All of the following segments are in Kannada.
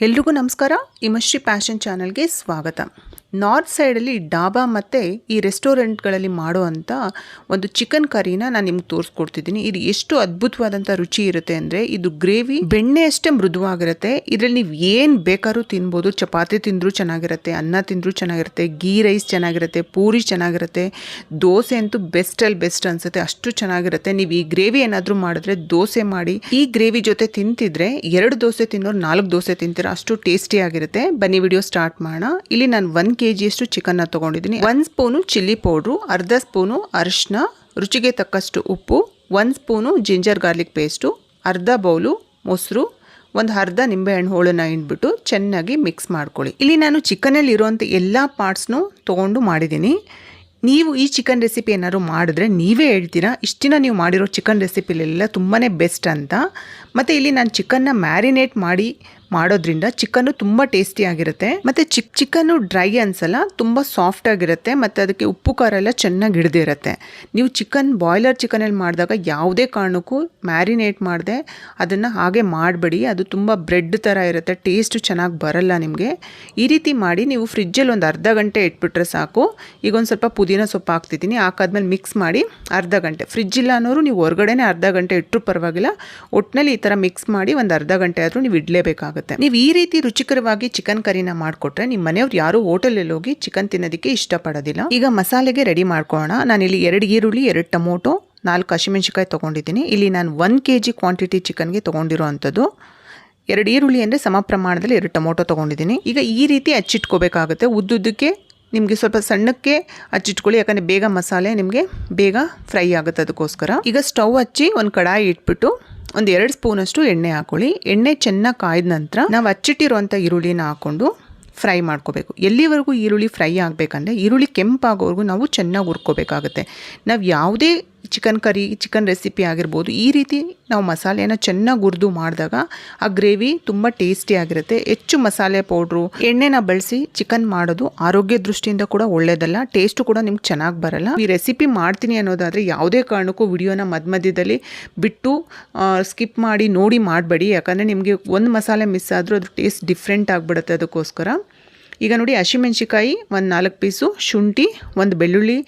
ಎಲ್ರಿಗೂ ನಮಸ್ಕಾರ. ಇಮಶ್ರೀ ಪ್ಯಾಷನ್ ಚಾನಲ್ಗೆ ಸ್ವಾಗತ. ನಾರ್ತ್ ಸೈಡಲ್ಲಿ ಡಾಬಾ ಮತ್ತು ಈ ರೆಸ್ಟೋರೆಂಟ್ಗಳಲ್ಲಿ ಮಾಡುವಂಥ ಒಂದು ಚಿಕನ್ ಕರಿನ ನಾನು ನಿಮ್ಗೆ ತೋರಿಸ್ಕೊಡ್ತಿದ್ದೀನಿ. ಇದು ಎಷ್ಟು ಅದ್ಭುತವಾದಂಥ ರುಚಿ ಇರುತ್ತೆ ಅಂದರೆ ಇದು ಗ್ರೇವಿ, ಬೆಣ್ಣೆ ಅಷ್ಟೇ ಮೃದುವಾಗಿರುತ್ತೆ. ಇದರಲ್ಲಿ ನೀವು ಏನು ಬೇಕಾದ್ರೂ ತಿನ್ಬೋದು. ಚಪಾತಿ ತಿಂದರೂ ಚೆನ್ನಾಗಿರುತ್ತೆ, ಅನ್ನ ತಿಂದರೂ ಚೆನ್ನಾಗಿರುತ್ತೆ ಗೀ ರೈಸ್ ಚೆನ್ನಾಗಿರುತ್ತೆ, ಪೂರಿ ಚೆನ್ನಾಗಿರುತ್ತೆ. ದೋಸೆ ಅಂತೂ ಬೆಸ್ಟಲ್ಲಿ ಬೆಸ್ಟ್ ಅನ್ಸುತ್ತೆ, ಅಷ್ಟು ಚೆನ್ನಾಗಿರುತ್ತೆ. ನೀವು ಈ ಗ್ರೇವಿ ಏನಾದರೂ ಮಾಡಿದ್ರೆ ದೋಸೆ ಮಾಡಿ, ಈ ಗ್ರೇವಿ ಜೊತೆ ತಿಂತಿದ್ರೆ ಎರಡು ದೋಸೆ ತಿನ್ನೋರು ನಾಲ್ಕು ದೋಸೆ ತಿಂತೀರ, ಅಷ್ಟು ಟೇಸ್ಟಿ ಆಗಿರುತ್ತೆ. ಬನ್ನಿ ವಿಡಿಯೋ ಸ್ಟಾರ್ಟ್ ಮಾಡೋಣ. ಇಲ್ಲಿ ನಾನು ಒನ್ ಕೆ ಜಿಯಷ್ಟು ಚಿಕನ್ನ ತೊಗೊಂಡಿದ್ದೀನಿ. ಒಂದು ಸ್ಪೂನು ಚಿಲ್ಲಿ ಪೌಡ್ರು ಅರ್ಧ ಸ್ಪೂನು ಅರಿಶಿನ ರುಚಿಗೆ ತಕ್ಕಷ್ಟು ಉಪ್ಪು ಒಂದು ಸ್ಪೂನು ಜಿಂಜರ್ ಗಾರ್ಲಿಕ್ ಪೇಸ್ಟು ಅರ್ಧ ಬೌಲು ಮೊಸರು, ಒಂದು ಅರ್ಧ ನಿಂಬೆಹಣ್ಣು ಹೋಳನ್ನ ಹಿಂಡ್ಬಿಟ್ಟು ಚೆನ್ನಾಗಿ ಮಿಕ್ಸ್ ಮಾಡ್ಕೊಳ್ಳಿ. ಇಲ್ಲಿ ನಾನು ಚಿಕನಲ್ಲಿ ಇರುವಂಥ ಎಲ್ಲ ಪಾರ್ಟ್ಸ್ನು ತೊಗೊಂಡು ಮಾಡಿದ್ದೀನಿ. ನೀವು ಈ ಚಿಕನ್ ರೆಸಿಪಿ ಏನಾದ್ರು ಮಾಡಿದ್ರೆ ನೀವೇ ಹೇಳ್ತೀರಾ? ಇಷ್ಟಿನ ನೀವು ಮಾಡಿರೋ ಚಿಕನ್ ರೆಸಿಪಿಲೆಲ್ಲ ತುಂಬಾ ಬೆಸ್ಟ್ ಅಂತ. ಮತ್ತು ಇಲ್ಲಿ ನಾನು ಚಿಕನ್ನ ಮ್ಯಾರಿನೇಟ್ ಮಾಡಿ ಮಾಡೋದ್ರಿಂದ ಚಿಕನ್ನು ತುಂಬ ಟೇಸ್ಟಿಯಾಗಿರುತ್ತೆ ಮತ್ತು ಚಿಕ್, ಚಿಕನ್ನು ಡ್ರೈ ಅನ್ಸಲ್ಲ, ತುಂಬ ಸಾಫ್ಟ್ ಆಗಿರುತ್ತೆ ಮತ್ತು ಅದಕ್ಕೆ ಉಪ್ಪು, ಖಾರ ಎಲ್ಲ ಚೆನ್ನಾಗಿ ಹಿಡ್ದಿರುತ್ತೆ. ನೀವು ಚಿಕನ್ ಬಾಯ್ಲರ್ ಚಿಕನಲ್ಲಿ ಮಾಡಿದಾಗ ಯಾವುದೇ ಕಾರಣಕ್ಕೂ ಮ್ಯಾರಿನೇಟ್ ಮಾಡದೆ, ಅದನ್ನು ಹಾಗೆ ಮಾಡಬೇಡಿ. ಅದು ತುಂಬ ಬ್ರೆಡ್ ಥರ ಇರುತ್ತೆ ಟೇಸ್ಟು ಚೆನ್ನಾಗಿ ಬರಲ್ಲ ನಿಮಗೆ. ಈ ರೀತಿ ಮಾಡಿ ನೀವು ಫ್ರಿಜ್ಜಲ್ಲಿ ಒಂದು ಅರ್ಧ ಗಂಟೆ ಇಟ್ಬಿಟ್ರೆ ಸಾಕು. ಈಗ ಒಂದು ಸ್ವಲ್ಪ ಪುದೀನ ಸೊಪ್ಪು ಹಾಕ್ತಿದ್ದೀನಿ. ಹಾಕಾದ್ಮೇಲೆ ಮಿಕ್ಸ್ ಮಾಡಿ ಅರ್ಧ ಗಂಟೆ. ಫ್ರಿಜ್ ಇಲ್ಲ ಅನ್ನೋರು ನೀವು ಹೊರಗಡೆನೇ ಅರ್ಧ ಗಂಟೆ ಇಟ್ಟರು ಪರವಾಗಿಲ್ಲ. ಒಟ್ಟಿನಲ್ಲಿ ಈ ಥರ ಮಿಕ್ಸ್ ಮಾಡಿ ಒಂದು ಅರ್ಧ ಗಂಟೆ ಆದರೂ ನೀವು ಇಡಲೇಬೇಕಾಗುತ್ತೆ. ನೀವು ಈ ರೀತಿ ರುಚಿಕರವಾಗಿ ಚಿಕನ್ ಕರಿನ ಮಾಡಿಕೊಟ್ರೆ ನಿಮ್ಮ ಮನೆಯವ್ರು ಯಾರು ಹೋಟೆಲಲ್ಲಿ ಹೋಗಿ ಚಿಕನ್ ತಿನ್ನೋದಕ್ಕೆ ಇಷ್ಟಪಡೋದಿಲ್ಲ. ಈಗ ಮಸಾಲೆಗೆ ರೆಡಿ ಮಾಡ್ಕೊಳ್ಳೋಣ. ನಾನಿಲ್ಲಿ ಎರಡು ಈರುಳ್ಳಿ, ಎರಡು ಟೊಮೊಟೊ, ನಾಲ್ಕು ಹಸಿಮೆಣಸಿಕಾಯಿ ತೊಗೊಂಡಿದ್ದೀನಿ. ಇಲ್ಲಿ ನಾನು ಒನ್ ಕೆ ಜಿ ಕ್ವಾಂಟಿಟಿ ಚಿಕನ್ಗೆ ತೊಗೊಂಡಿರೋ ಅಂಥದ್ದು ಎರಡು ಈರುಳ್ಳಿ ಅಂದರೆ ಸಮ ಪ್ರಮಾಣದಲ್ಲಿ ಎರಡು ಟೊಮೊಟೊ ತೊಗೊಂಡಿದ್ದೀನಿ. ಈಗ ಈ ರೀತಿ ಹಚ್ಚಿಟ್ಕೋಬೇಕಾಗುತ್ತೆ. ಉದ್ದುದ್ದಕ್ಕೆ ನಿಮಗೆ ಸ್ವಲ್ಪ ಸಣ್ಣಕ್ಕೆ ಹಚ್ಚಿಟ್ಕೊಳ್ಳಿ ಯಾಕಂದರೆ ಬೇಗ ಮಸಾಲೆ ನಿಮಗೆ ಬೇಗ ಫ್ರೈ ಆಗುತ್ತೆ ಅದಕ್ಕೋಸ್ಕರ. ಈಗ ಸ್ಟವ್ ಹಚ್ಚಿ ಒಂದು ಕಡಾಯಿ ಇಟ್ಬಿಟ್ಟು ಒಂದು ಎರಡು ಸ್ಪೂನಷ್ಟು ಎಣ್ಣೆ ಹಾಕೊಳ್ಳಿ. ಎಣ್ಣೆ ಚೆನ್ನಾಗಿ ಕಾಯ್ದ ನಂತರ ನಾವು ಹಚ್ಚಿಟ್ಟಿರುವಂಥ ಈರುಳ್ಳಿನ ಹಾಕ್ಕೊಂಡು ಫ್ರೈ ಮಾಡ್ಕೋಬೇಕು. ಎಲ್ಲಿವರೆಗೂ ಈರುಳ್ಳಿ ಫ್ರೈ ಆಗಬೇಕಂದ್ರೆ ಈರುಳ್ಳಿ ಕೆಂಪಾಗೋವರೆಗೂ ನಾವು ಚೆನ್ನಾಗಿ ಹುರ್ಕೋಬೇಕಾಗುತ್ತೆ. ನಾವು ಯಾವುದೇ ಚಿಕನ್ ಕರಿ, ಚಿಕನ್ ರೆಸಿಪಿ ಆಗಿರ್ಬೋದು, ಈ ರೀತಿ ನಾವು ಮಸಾಲೆಯನ್ನು ಚೆನ್ನಾಗಿ ಹುರಿದು ಮಾಡಿದಾಗ ಆ ಗ್ರೇವಿ ತುಂಬ ಟೇಸ್ಟಿ ಆಗಿರುತ್ತೆ. ಹೆಚ್ಚು ಮಸಾಲೆ ಪೌಡ್ರು, ಎಣ್ಣೆನ ಬಳಸಿ ಚಿಕನ್ ಮಾಡೋದು ಆರೋಗ್ಯ ದೃಷ್ಟಿಯಿಂದ ಕೂಡ ಒಳ್ಳೆಯದಲ್ಲ ಟೇಸ್ಟು ಕೂಡ ನಿಮ್ಗೆ ಚೆನ್ನಾಗಿ ಬರಲ್ಲ. ಈ ರೆಸಿಪಿ ಮಾಡ್ತೀನಿ ಅನ್ನೋದಾದರೆ ಯಾವುದೇ ಕಾರಣಕ್ಕೂ ವಿಡಿಯೋನ ಮಧ್ಯ ಮಧ್ಯದಲ್ಲಿ ಬಿಟ್ಟು ಸ್ಕಿಪ್ ಮಾಡಿ, ನೋಡಿ ಮಾಡಬೇಡಿ. ಯಾಕಂದರೆ ನಿಮಗೆ ಒಂದು ಮಸಾಲೆ ಮಿಸ್ ಆದರೂ ಅದು ಟೇಸ್ಟ್ ಡಿಫ್ರೆಂಟ್ ಆಗಿಬಿಡುತ್ತೆ ಅದಕ್ಕೋಸ್ಕರ. ಈಗ ನೋಡಿ ಹಸಿಮೆಣ್ಸಿಕಾಯಿ ಒಂದು ನಾಲ್ಕು ಪೀಸು, ಶುಂಠಿ ಒಂದು ಬೆಳ್ಳುಳ್ಳಿ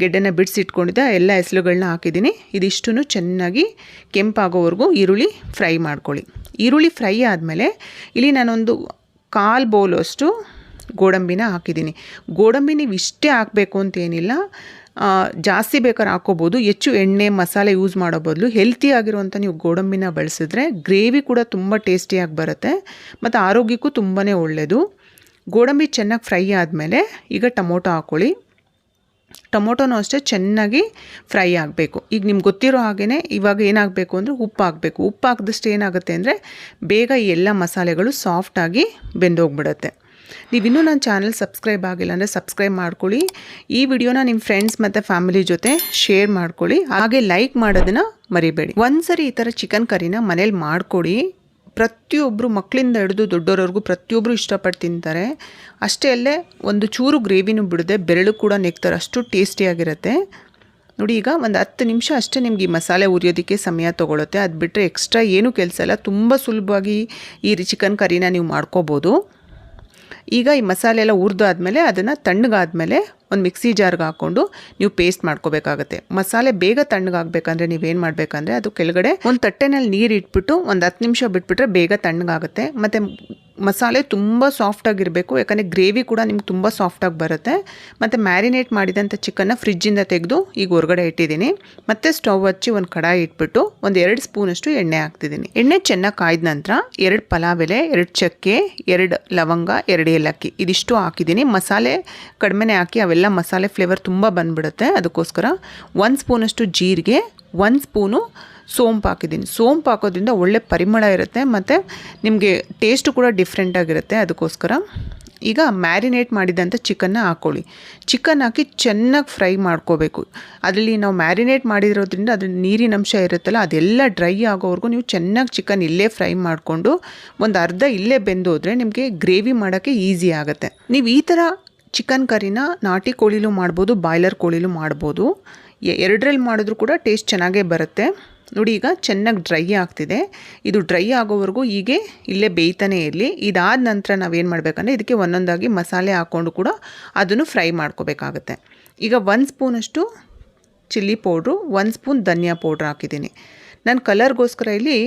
ಗೆಡ್ಡೆನ ಬಿಡಿಸಿಟ್ಕೊಂಡಿದ್ದೆ ಎಲ್ಲ ಹೆಸರುಗಳನ್ನ ಹಾಕಿದ್ದೀನಿ. ಇದಿಷ್ಟು ಚೆನ್ನಾಗಿ ಕೆಂಪಾಗೋವರೆಗೂ ಈರುಳ್ಳಿ ಫ್ರೈ ಮಾಡ್ಕೊಳ್ಳಿ. ಈರುಳ್ಳಿ ಫ್ರೈ ಆದಮೇಲೆ ಇಲ್ಲಿ ನಾನೊಂದು ಕಾಲು ಬೌಲಷ್ಟು ಗೋಡಂಬಿನ ಹಾಕಿದ್ದೀನಿ. ಗೋಡಂಬಿ ನೀವು ಇಷ್ಟೇ ಹಾಕಬೇಕು ಅಂತೇನಿಲ್ಲ. ಜಾಸ್ತಿ ಬೇಕಾದ್ರೆ ಹಾಕೋಬೋದು ಹೆಚ್ಚು ಎಣ್ಣೆ, ಮಸಾಲೆ ಯೂಸ್ ಮಾಡೋ ಬದಲು ಹೆಲ್ತಿ ಆಗಿರುವಂಥ ನೀವು ಗೋಡಂಬಿನ ಬಳಸಿದ್ರೆ ಗ್ರೇವಿ ಕೂಡ ತುಂಬ ಟೇಸ್ಟಿಯಾಗಿ ಬರುತ್ತೆ ಮತ್ತು ಆರೋಗ್ಯಕ್ಕೂ ತುಂಬಾ ಒಳ್ಳೆಯದು ಗೋಡಂಬಿ ಚೆನ್ನಾಗಿ ಫ್ರೈ ಆದಮೇಲೆ ಈಗ ಟೊಮೊಟೊ ಹಾಕ್ಕೊಳ್ಳಿ. ಟೊಮೊಟೊನೂ ಅಷ್ಟೇ ಚೆನ್ನಾಗಿ ಫ್ರೈ ಆಗಬೇಕು. ಈಗ ನಿಮ್ಗೆ ಗೊತ್ತಿರೋ ಹಾಗೆಯೇ ಇವಾಗ ಏನಾಗಬೇಕು ಅಂದರೆ ಉಪ್ಪು ಹಾಕಬೇಕು. ಉಪ್ಪು ಹಾಕಿದಷ್ಟು ಏನಾಗುತ್ತೆ ಅಂದರೆ ಬೇಗ ಎಲ್ಲ ಮಸಾಲೆಗಳು ಸಾಫ್ಟಾಗಿ ಬೆಂದೋಗ್ಬಿಡುತ್ತೆ. ನೀವಿನ್ನೂ ನನ್ನ ಚಾನಲ್ ಸಬ್ಸ್ಕ್ರೈಬ್ ಆಗಿಲ್ಲ ಅಂದರೆ ಸಬ್ಸ್ಕ್ರೈಬ್ ಮಾಡ್ಕೊಳ್ಳಿ. ಈ ವಿಡಿಯೋನ ನಿಮ್ಮ ಫ್ರೆಂಡ್ಸ್ ಮತ್ತು ಫ್ಯಾಮಿಲಿ ಜೊತೆ ಶೇರ್ ಮಾಡ್ಕೊಳ್ಳಿ. ಹಾಗೆ ಲೈಕ್ ಮಾಡೋದನ್ನು ಮರಿಬೇಡಿ. ಒಂದ್ಸರಿ ಈ ಥರ ಚಿಕನ್ ಕರಿನ ಮನೇಲಿ ಮಾಡಿಕೊಡಿ. ಪ್ರತಿಯೊಬ್ಬರು ಮಕ್ಕಳಿಂದ ಹಿಡಿದು ದೊಡ್ಡೋರವ್ರಿಗೂ ಪ್ರತಿಯೊಬ್ಬರು ಇಷ್ಟಪಟ್ಟು ತಿಂತಾರೆ. ಅಷ್ಟೇ ಅಲ್ಲೇ ಒಂದು ಚೂರು ಗ್ರೇವಿನೂ ಬಿಡದೆ ಬೆರಳು ಕೂಡ ನೆಕ್ತಾರೆ ಅಷ್ಟು ಟೇಸ್ಟಿಯಾಗಿರುತ್ತೆ ನೋಡಿ ಈಗ ಒಂದು ಹತ್ತು ನಿಮಿಷ ಅಷ್ಟೇ ನಿಮ್ಗೆ ಈ ಮಸಾಲೆ ಉರಿಯೋದಕ್ಕೆ ಸಮಯ ತೊಗೊಳುತ್ತೆ. ಅದು ಬಿಟ್ಟರೆ ಎಕ್ಸ್ಟ್ರಾ ಏನೂ ಕೆಲಸ ಇಲ್ಲ. ತುಂಬ ಸುಲಭವಾಗಿ ಈ ಚಿಕನ್ ಕರಿನ ನೀವು ಮಾಡ್ಕೋಬೋದು. ಈಗ ಈ ಮಸಾಲೆ ಎಲ್ಲ ಹುರಿದಾದ್ಮೇಲೆ ಅದನ್ನು ತಣ್ಣಗಾದ್ಮೇಲೆ ಒಂದು ಮಿಕ್ಸಿ ಜಾರ್ಗೆ ಹಾಕ್ಕೊಂಡು ನೀವು ಪೇಸ್ಟ್ ಮಾಡ್ಕೋಬೇಕಾಗುತ್ತೆ. ಮಸಾಲೆ ಬೇಗ ತಣ್ಣಗಾಗಬೇಕಂದ್ರೆ ನೀವೇನು ಮಾಡಬೇಕಂದ್ರೆ ಅದು ಕೆಳಗಡೆ ಒಂದು ತಟ್ಟೆನಲ್ಲಿ ನೀರು ಇಟ್ಬಿಟ್ಟು ಒಂದು ಹತ್ತು ನಿಮಿಷ ಬಿಟ್ಬಿಟ್ರೆ ಬೇಗ ತಣ್ಣಗಾಗುತ್ತೆ. ಮತ್ತು ಮಸಾಲೆ ತುಂಬ ಸಾಫ್ಟಾಗಿರಬೇಕು ಯಾಕಂದರೆ ಗ್ರೇವಿ ಕೂಡ ನಿಮ್ಗೆ ತುಂಬ ಸಾಫ್ಟಾಗಿ ಬರುತ್ತೆ. ಮತ್ತು ಮ್ಯಾರಿನೇಟ್ ಮಾಡಿದಂಥ ಚಿಕನ್ನ ಫ್ರಿಜ್ಜಿಂದ ತೆಗೆದು ಈಗ ಹೊರಗಡೆ ಇಟ್ಟಿದ್ದೀನಿ. ಮತ್ತು ಸ್ಟವ್ ಹಚ್ಚಿ ಒಂದು ಕಡಾಯಿ ಇಟ್ಬಿಟ್ಟು ಒಂದು ಎರಡು ಸ್ಪೂನಷ್ಟು ಎಣ್ಣೆ ಹಾಕ್ತಿದ್ದೀನಿ. ಎಣ್ಣೆ ಚೆನ್ನಾಗಿ ಕಾಯ್ದ ನಂತರ ಎರಡು ಪಲಾವ್ ಎಲೆ ಎರಡು ಚಕ್ಕೆ, ಎರಡು ಲವಂಗ, ಎರಡು ಏಲಕ್ಕಿ ಇದಿಷ್ಟು ಹಾಕಿದ್ದೀನಿ. ಮಸಾಲೆ ಕಡಿಮೆನೇ ಹಾಕಿ ಅವೆಲ್ಲ ಮಸಾಲೆ ಫ್ಲೇವರ್ ತುಂಬ ಬಂದುಬಿಡುತ್ತೆ. ಅದಕ್ಕೋಸ್ಕರ ಒಂದು ಸ್ಪೂನಷ್ಟು ಜೀರಿಗೆ, ಒಂದು ಸ್ಪೂನು ಸೋಂಪು ಹಾಕಿದ್ದೀನಿ. ಸೋಂಪು ಹಾಕೋದ್ರಿಂದ ಒಳ್ಳೆ ಪರಿಮಳ ಇರುತ್ತೆ ಮತ್ತು ನಿಮಗೆ ಟೇಸ್ಟು ಕೂಡ ಡಿಫ್ರೆಂಟಾಗಿರುತ್ತೆ ಅದಕ್ಕೋಸ್ಕರ. ಈಗ ಮ್ಯಾರಿನೇಟ್ ಮಾಡಿದಂಥ ಚಿಕನ್ನ ಹಾಕ್ಕೊಳ್ಳಿ ಚಿಕನ್ ಹಾಕಿ ಚೆನ್ನಾಗಿ ಫ್ರೈ ಮಾಡ್ಕೋಬೇಕು. ಅದರಲ್ಲಿ ನಾವು ಮ್ಯಾರಿನೇಟ್ ಮಾಡಿರೋದ್ರಿಂದ ಅದ್ರ ನೀರಿನ ಅಂಶ ಇರುತ್ತಲ್ಲ, ಅದೆಲ್ಲ ಡ್ರೈ ಆಗೋವರೆಗೂ ನೀವು ಚೆನ್ನಾಗಿ ಚಿಕನ್ ಇಲ್ಲೇ ಫ್ರೈ ಮಾಡಿಕೊಂಡು ಒಂದು ಅರ್ಧ ಇಲ್ಲೇ ಬೆಂದೋದ್ರೆ ನಿಮಗೆ ಗ್ರೇವಿ ಮಾಡೋಕ್ಕೆ ಈಸಿ ಆಗುತ್ತೆ. ನೀವು ಈ ಥರ ಚಿಕನ್ ಕರಿನ ನಾಟಿ ಕೋಳಿಲೂ ಮಾಡ್ಬೋದು ಬಾಯ್ಲರ್ ಕೋಳಿಲೂ ಮಾಡ್ಬೋದು. ಎರಡರಲ್ಲಿ ಮಾಡಿದ್ರೂ ಕೂಡ ಟೇಸ್ಟ್ ಚೆನ್ನಾಗೇ ಬರುತ್ತೆ. ನೋಡಿ, ಈಗ ಚೆನ್ನಾಗಿ ಡ್ರೈ ಆಗ್ತಿದೆ. ಇದು ಡ್ರೈ ಆಗೋವರೆಗೂ ಹೀಗೆ ಇಲ್ಲೇ ಬೇಯ್ತಾನೆ ಇರಲಿ. ಇದಾದ ನಂತರ ನಾವೇನು ಮಾಡಬೇಕಂದ್ರೆ, ಇದಕ್ಕೆ ಒಂದೊಂದಾಗಿ ಮಸಾಲೆ ಹಾಕ್ಕೊಂಡು ಕೂಡ ಅದನ್ನು ಫ್ರೈ ಮಾಡ್ಕೋಬೇಕಾಗತ್ತೆ. ಈಗ ಒಂದು ಸ್ಪೂನಷ್ಟು ಚಿಲ್ಲಿ ಪೌಡ್ರು ಒಂದು ಸ್ಪೂನ್ ಧನಿಯಾ ಪೌಡ್ರ್ ಹಾಕಿದ್ದೀನಿ. ನಾನು ಕಲರ್ಗೋಸ್ಕರ ಇಲ್ಲಿ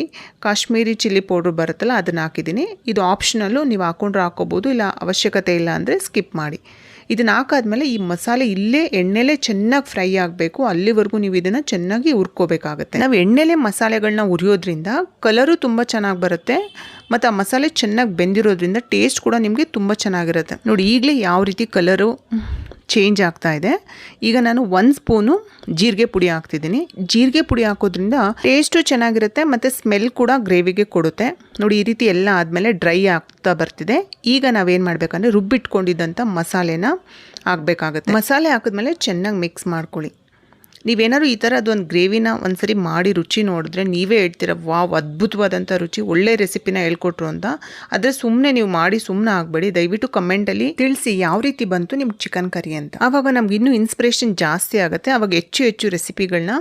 ಕಾಶ್ಮೀರಿ ಚಿಲ್ಲಿ ಪೌಡ್ರ್ ಬರುತ್ತಲ್ಲ, ಅದನ್ನು ಹಾಕಿದ್ದೀನಿ. ಇದು ಆಪ್ಷನಲ್ಲು ನೀವು ಹಾಕೊಂಡ್ರೆ ಹಾಕ್ಕೋಬೋದು ಇಲ್ಲ ಅವಶ್ಯಕತೆ ಇಲ್ಲ ಅಂದರೆ ಸ್ಕಿಪ್ ಮಾಡಿ. ಇದನ್ನು ಹಾಕಾದ್ಮೇಲೆ ಈ ಮಸಾಲೆ ಇಲ್ಲೇ ಎಣ್ಣೆಲೇ ಚೆನ್ನಾಗಿ ಫ್ರೈ ಆಗಬೇಕು. ಅಲ್ಲಿವರೆಗೂ ನೀವು ಇದನ್ನು ಚೆನ್ನಾಗಿ ಉರ್ಕೋಬೇಕಾಗುತ್ತೆ ನಾವು ಎಣ್ಣೆಲೆ ಮಸಾಲೆಗಳನ್ನ ಉರಿಯೋದ್ರಿಂದ ಕಲರು ತುಂಬ ಚೆನ್ನಾಗಿ ಬರುತ್ತೆ. ಮತ್ತು ಆ ಮಸಾಲೆ ಚೆನ್ನಾಗಿ ಬೆಂದಿರೋದ್ರಿಂದ ಟೇಸ್ಟ್ ಕೂಡ ನಿಮಗೆ ತುಂಬ ಚೆನ್ನಾಗಿರುತ್ತೆ. ನೋಡಿ ಈಗಲೇ ಯಾವ ರೀತಿ ಕಲರು ಚೇಂಜ್ ಆಗ್ತಾ ಇದೆ. ಈಗ ನಾನು ಒಂದು ಸ್ಪೂನು ಜೀರಿಗೆ ಪುಡಿ ಹಾಕ್ತಿದ್ದೀನಿ. ಜೀರಿಗೆ ಪುಡಿ ಹಾಕೋದ್ರಿಂದ ಟೇಸ್ಟು ಚೆನ್ನಾಗಿರುತ್ತೆ ಮತ್ತು ಸ್ಮೆಲ್ ಕೂಡ ಗ್ರೇವಿಗೆ ಕೊಡುತ್ತೆ. ನೋಡಿ, ಈ ರೀತಿ ಎಲ್ಲ ಆದಮೇಲೆ ಡ್ರೈ ಆಗ್ತಾ ಬರ್ತಿದೆ. ಈಗ ನಾವೇನು ಮಾಡಬೇಕಂದ್ರೆ ರುಬ್ಬಿಟ್ಕೊಂಡಿದ್ದಂಥ ಮಸಾಲೆನ ಹಾಕಬೇಕಾಗುತ್ತೆ. ಮಸಾಲೆ ಹಾಕಿದ್ಮೇಲೆ ಚೆನ್ನಾಗಿ ಮಿಕ್ಸ್ ಮಾಡ್ಕೊಳ್ಳಿ. ನೀವೇನಾದ್ರು ಈ ಥರದೊಂದು ಗ್ರೇವಿನ ಒಂದ್ಸರಿ ಮಾಡಿ ರುಚಿ ನೋಡಿದ್ರೆ ನೀವೇ ಹೇಳ್ತೀರ, ವಾವ್ ಅದ್ಭುತವಾದಂಥ ರುಚಿ, ಒಳ್ಳೆ ರೆಸಿಪಿನ ಹೇಳ್ಕೊಟ್ರು ಅಂತ. ಆದರೆ ಸುಮ್ಮನೆ ನೀವು ಮಾಡಿ ಸುಮ್ಮನೆ ಆಗಬೇಡಿ. ದಯವಿಟ್ಟು ಕಮೆಂಟಲ್ಲಿ ತಿಳಿಸಿ ಯಾವ ರೀತಿ ಬಂತು ನಿಮ್ಗೆ ಚಿಕನ್ ಕರಿ ಅಂತ. ಆವಾಗ ನಮ್ಗೆ ಇನ್ನೂ ಇನ್ಸ್ಪಿರೇಷನ್ ಜಾಸ್ತಿ ಆಗುತ್ತೆ. ಆವಾಗ ಹೆಚ್ಚು ಹೆಚ್ಚು ರೆಸಿಪಿಗಳನ್ನ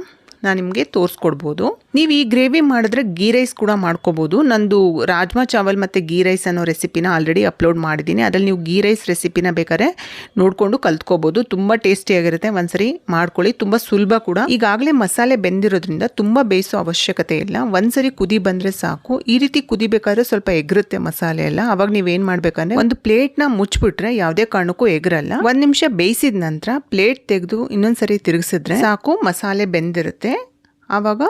ನಾನು ನಿಮಗೆ ತೋರಿಸ್ಕೊಡ್ಬೋದು. ನೀವು ಈ ಗ್ರೇವಿ ಮಾಡಿದ್ರೆ ಗೀ ರೈಸ್ ಕೂಡ ಮಾಡ್ಕೋಬೋದು. ನಂದು ರಾಜ್ಮಾ ಚಾವಲ್ ಮತ್ತು ಗೀ ರೈಸ್ ಅನ್ನೋ ರೆಸಿಪಿನ ಆಲ್ರೆಡಿ ಅಪ್ಲೋಡ್ ಮಾಡಿದ್ದೀನಿ. ಅದರಲ್ಲಿ ನೀವು ಗೀ ರೈಸ್ ರೆಸಿಪಿನ ಬೇಕಾದ್ರೆ ನೋಡಿಕೊಂಡು ಕಲ್ತ್ಕೋಬೋದು. ತುಂಬ ಟೇಸ್ಟಿಯಾಗಿರುತ್ತೆ ಒಂದ್ಸರಿ ಮಾಡ್ಕೊಳ್ಳಿ. ತುಂಬ ಸುಲಭ ಕೂಡ. ಈಗಾಗಲೇ ಮಸಾಲೆ ಬೆಂದಿರೋದ್ರಿಂದ ತುಂಬ ಬೇಯಿಸೋ ಅವಶ್ಯಕತೆ ಇಲ್ಲ. ಒಂದ್ಸರಿ ಕುದಿ ಬಂದರೆ ಸಾಕು. ಈ ರೀತಿ ಕುದಿಬೇಕಾದ್ರೆ ಸ್ವಲ್ಪ ಎಗ್ರುತ್ತೆ ಮಸಾಲೆ ಎಲ್ಲ. ಅವಾಗ ನೀವೇನು ಮಾಡ್ಬೇಕಂದ್ರೆ ಒಂದು ಪ್ಲೇಟ್ನ ಮುಚ್ಚಿಬಿಟ್ರೆ ಯಾವುದೇ ಕಾರಣಕ್ಕೂ ಎಗ್ರಲ್ಲ. ಒಂದು ನಿಮಿಷ ಬೇಯಿಸಿದ ನಂತರ ಪ್ಲೇಟ್ ತೆಗೆದು ಇನ್ನೊಂದ್ಸರಿ ತಿರುಗಿಸಿದ್ರೆ ಸಾಕು. ಮಸಾಲೆ ಬೆಂದಿರುತ್ತೆ. ಆವಾಗ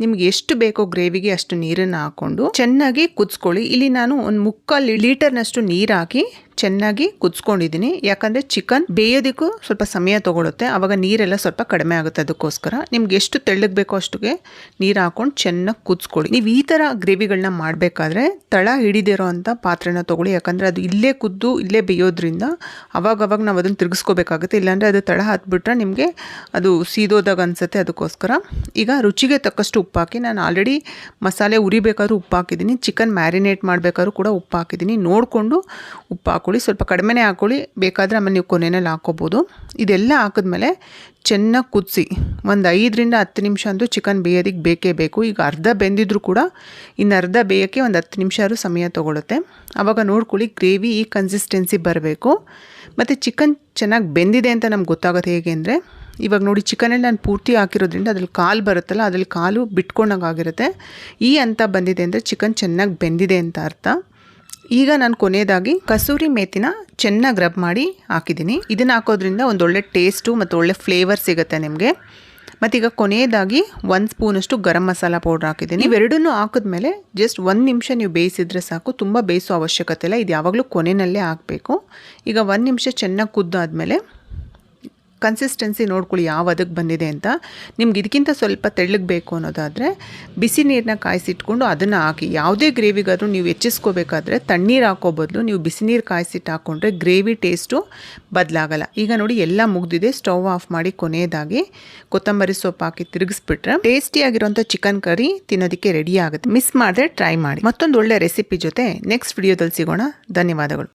ನಿಮ್ಗೆ ಎಷ್ಟು ಬೇಕೋ ಗ್ರೇವಿಗೆ ಅಷ್ಟು ನೀರನ್ನು ಹಾಕ್ಕೊಂಡು ಚೆನ್ನಾಗಿ ಕುದಿಸ್ಕೊಳ್ಳಿ. ಇಲ್ಲಿ ನಾನು ಒಂದು ಮುಕ್ಕಾಲು ಲೀಟರ್ನಷ್ಟು ನೀರು ಹಾಕಿ ಚೆನ್ನಾಗಿ ಕುದಿಸ್ಕೊಂಡಿದ್ದೀನಿ. ಯಾಕಂದರೆ ಚಿಕನ್ ಬೇಯೋದಕ್ಕೂ ಸ್ವಲ್ಪ ಸಮಯ ತೊಗೊಳುತ್ತೆ. ಆವಾಗ ನೀರೆಲ್ಲ ಸ್ವಲ್ಪ ಕಡಿಮೆ ಆಗುತ್ತೆ ಅದಕ್ಕೋಸ್ಕರ. ನಿಮ್ಗೆ ಎಷ್ಟು ತೆಳ್ಳಗೆ ಬೇಕೋ ಅಷ್ಟುಗೆ ನೀರು ಹಾಕೊಂಡು ಚೆನ್ನಾಗಿ ಕುದಿಸ್ಕೊಳ್ಳಿ. ನೀವು ಈ ಥರ ಗ್ರೇವಿಗಳನ್ನ ಮಾಡಬೇಕಾದ್ರೆ ತಳ ಹಿಡಿದಿರೋ ಅಂಥ ಪಾತ್ರೆನ ತೊಗೊಳ್ಳಿ. ಯಾಕಂದರೆ ಅದು ಇಲ್ಲೇ ಕುದ್ದು, ಇಲ್ಲೇ ಬೇಯೋದ್ರಿಂದ ಅವಾಗ ಅವಾಗ ನಾವು ಅದನ್ನು ತಿರುಗಿಸ್ಕೋಬೇಕಾಗುತ್ತೆ. ಇಲ್ಲಾಂದರೆ ಅದು ತಳ ಹತ್ಬಿಟ್ರೆ ನಿಮಗೆ ಅದು ಸೀದೋದಾಗ ಅನಿಸುತ್ತೆ ಅದಕ್ಕೋಸ್ಕರ. ಈಗ ರುಚಿಗೆ ತಕ್ಕಷ್ಟು ಉಪ್ಪು ಹಾಕಿ, ನಾನು ಆಲ್ರೆಡಿ ಮಸಾಲೆ ಉರಿಬೇಕಾದ್ರೂ ಉಪ್ಪು ಹಾಕಿದ್ದೀನಿ. ಚಿಕನ್ ಮ್ಯಾರಿನೇಟ್ ಮಾಡಬೇಕಾದ್ರೂ ಕೂಡ ಉಪ್ಪು ಹಾಕಿದ್ದೀನಿ. ನೋಡಿಕೊಂಡು ಉಪ್ಪು ಹಾಕ್ಕೊಳ್ಳಿ ಸ್ವಲ್ಪ ಕಡಿಮೆನೇ ಹಾಕ್ಕೊಳ್ಳಿ ಬೇಕಾದರೆ ಆಮೇಲೆ ನೀವು ಕೊನೆಯಲ್ಲಿ ಹಾಕ್ಕೋಬೋದು ಇದೆಲ್ಲ ಹಾಕಿದ್ಮೇಲೆ ಚೆನ್ನಾಗಿ ಕುದಿಸಿ, ಒಂದು ಐದರಿಂದ ಹತ್ತು ನಿಮಿಷ ಅಂತೂ ಚಿಕನ್ ಬೇಯೋದಕ್ಕೆ ಬೇಕೇ ಬೇಕು. ಈಗ ಅರ್ಧ ಬೆಂದಿದ್ರೂ ಕೂಡ ಇನ್ನು ಅರ್ಧ ಬೇಯೋಕ್ಕೆ ಒಂದು ಹತ್ತು ನಿಮಿಷ ಆದರೂ ಸಮಯ ತೊಗೊಳುತ್ತೆ. ಆವಾಗ ನೋಡ್ಕೊಳ್ಳಿ, ಗ್ರೇವಿ ಈ ಕನ್ಸಿಸ್ಟೆನ್ಸಿ ಬರಬೇಕು. ಮತ್ತು ಚಿಕನ್ ಚೆನ್ನಾಗಿ ಬೆಂದಿದೆ ಅಂತ ನಮ್ಗೆ ಗೊತ್ತಾಗುತ್ತೆ ಹೇಗೆ ಅಂದರೆ, ಇವಾಗ ನೋಡಿ ಚಿಕನಲ್ಲಿ ನಾನು ಪೂರ್ತಿ ಹಾಕಿರೋದ್ರಿಂದ ಅದ್ರಲ್ಲಿ ಕಾಲು ಬರುತ್ತಲ್ಲ, ಅದ್ರಲ್ಲಿ ಕಾಲು ಬಿಟ್ಕೊಂಡಾಗಿರುತ್ತೆ ಈ ಅಂತ ಬಂದಿದೆ ಅಂದರೆ ಚಿಕನ್ ಚೆನ್ನಾಗಿ ಬೆಂದಿದೆ ಅಂತ ಅರ್ಥ. ಈಗ ನಾನು ಕೊನೆಯದಾಗಿ ಕಸೂರಿ ಮೇತಿನ ಚೆನ್ನಾಗಿ ರಬ್ ಮಾಡಿ ಹಾಕಿದ್ದೀನಿ. ಇದನ್ನು ಹಾಕೋದ್ರಿಂದ ಒಂದೊಳ್ಳೆ ಟೇಸ್ಟು ಮತ್ತು ಒಳ್ಳೆ ಫ್ಲೇವರ್ ಸಿಗುತ್ತೆ ನಿಮಗೆ. ಮತ್ತೀಗ ಕೊನೆಯದಾಗಿ ಒಂದು ಸ್ಪೂನಷ್ಟು ಗರಂ ಮಸಾಲ ಪೌಡ್ರ್ ಹಾಕಿದ್ದೀನಿ. ಇವೆರಡನ್ನೂ ಹಾಕಿದ್ಮೇಲೆ ಜಸ್ಟ್ ಒಂದು ನಿಮಿಷ ನೀವು ಬೇಯಿಸಿದ್ರೆ ಸಾಕು. ತುಂಬ ಬೇಯಿಸೋ ಅವಶ್ಯಕತೆ ಇಲ್ಲ. ಇದು ಯಾವಾಗಲೂ ಕೊನೆಯಲ್ಲೇ ಹಾಕಬೇಕು. ಈಗ ಒಂದು ನಿಮಿಷ ಚೆನ್ನಾಗಿ ಕುದ್ದಾದ್ಮೇಲೆ ಕನ್ಸಿಸ್ಟೆನ್ಸಿ ನೋಡ್ಕೊಳ್ಳಿ ಯಾವ ಅದಕ್ಕೆ ಬಂದಿದೆ ಅಂತ. ನಿಮ್ಗೆ ಇದಕ್ಕಿಂತ ಸ್ವಲ್ಪ ತೆಳ್ಳಗೆ ಬೇಕು ಅನ್ನೋದಾದರೆ ಬಿಸಿ ನೀರನ್ನ ಕಾಯಿಸಿಟ್ಕೊಂಡು ಅದನ್ನು ಹಾಕಿ. ಯಾವುದೇ ಗ್ರೇವಿಗಾದರೂ ನೀವು ಹೆಚ್ಚಿಸ್ಕೋಬೇಕಾದ್ರೆ ತಣ್ಣೀರು ಹಾಕೋ ಬದಲು ನೀವು ಬಿಸಿ ನೀರು ಕಾಯಿಸಿಟ್ಟು ಹಾಕ್ಕೊಂಡ್ರೆ ಗ್ರೇವಿ ಟೇಸ್ಟು ಬದಲಾಗಲ್ಲ. ಈಗ ನೋಡಿ ಎಲ್ಲ ಮುಗ್ದಿದೆ. ಸ್ಟವ್ ಆಫ್ ಮಾಡಿ ಕೊನೆಯದಾಗಿ ಕೊತ್ತಂಬರಿ ಸೊಪ್ಪು ಹಾಕಿ ತಿರುಗಿಸ್ಬಿಟ್ರೆ ಟೇಸ್ಟಿಯಾಗಿರೋಂಥ ಚಿಕನ್ ಕರಿ ತಿನ್ನೋದಕ್ಕೆ ರೆಡಿ ಆಗುತ್ತೆ. ಮಿಸ್ ಮಾಡಿದ್ರೆ ಟ್ರೈ ಮಾಡಿ. ಮತ್ತೊಂದು ಒಳ್ಳೆ ರೆಸಿಪಿ ಜೊತೆ ನೆಕ್ಸ್ಟ್ ವಿಡಿಯೋದಲ್ಲಿ ಸಿಗೋಣ. ಧನ್ಯವಾದಗಳು.